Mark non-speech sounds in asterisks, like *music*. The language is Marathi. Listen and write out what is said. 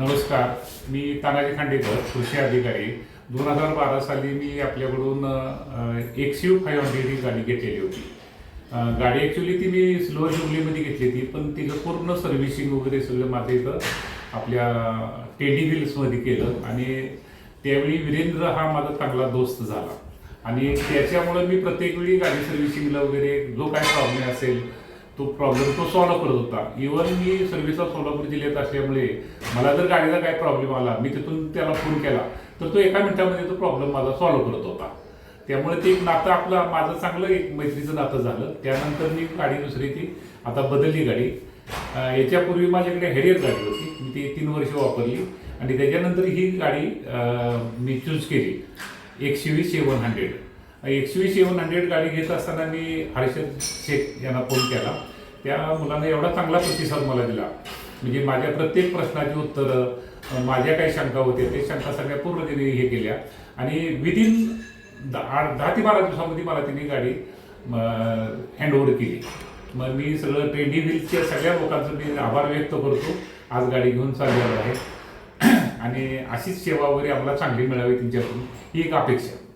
नमस्कार. मी तानाजी खांडेकर कृषी अधिकारी. दोन हजार बारा साली मी आपल्याकडून एक्सिव फाईव्ह हंड्रेड ही गाडी घेतलेली होती. गाडी ॲक्च्युली ती मी स्लो जुबलीमध्ये घेतली होती पण तिचं पूर्ण सर्व्हिसिंग वगैरे सगळं माझं इथं आपल्या टेडी व्हील्समध्ये केलं आणि त्यावेळी वीरेंद्र हा माझा चांगला दोस्त झाला. आणि त्याच्यामुळे मी प्रत्येक वेळी गाडी सर्व्हिसिंगला वगैरे जो काय प्रॉब्लेम असेल तो प्रॉब्लेम तो सॉल्व्ह करत होता. इवन मी सर्व्हिसला सोलापूर जिल्ह्यात असल्यामुळे मला जर गाडीचा काय प्रॉब्लेम आला मी तिथून त्याला फोन केला तर तो एका मिनिटामध्ये तो प्रॉब्लेम माझा सॉल्व्ह करत होता. त्यामुळे ते एक नातं आपलं माझं चांगलं एक मैत्रीचं नातं झालं. त्यानंतर मी गाडी दुसरी ती आता बदलली गाडी. याच्यापूर्वी माझ्याकडे हेरियर गाडी होती. मी ती तीन वर्ष वापरली. आणि त्याच्यानंतर ही गाडी मी चूज केली. एकशे वीस seven hundred X V seven hundred गाडी घेत असताना मी हर्षद शेख यांना फोन केला. त्या मुलानं एवढा चांगला प्रतिसाद मला दिला. म्हणजे माझ्या प्रत्येक प्रश्नाची उत्तरं माझ्या काही शंका होत्या ते शंका सगळ्या पूर्ण तिने हे केल्या. आणि विदिन दहा दहा ते बारा दिवसामध्ये मला तिने गाडी हँडओव्हर केली. मग मी सगळं ट्रेंडी व्हील्सच्या सगळ्या लोकांचं मी आभार व्यक्त करतो. आज गाडी घेऊन चाललेलो आहे. *clears throat* आणि अशीच सेवा वगैरे आम्हाला चांगली मिळावी त्यांच्याकडून ही एक अपेक्षा.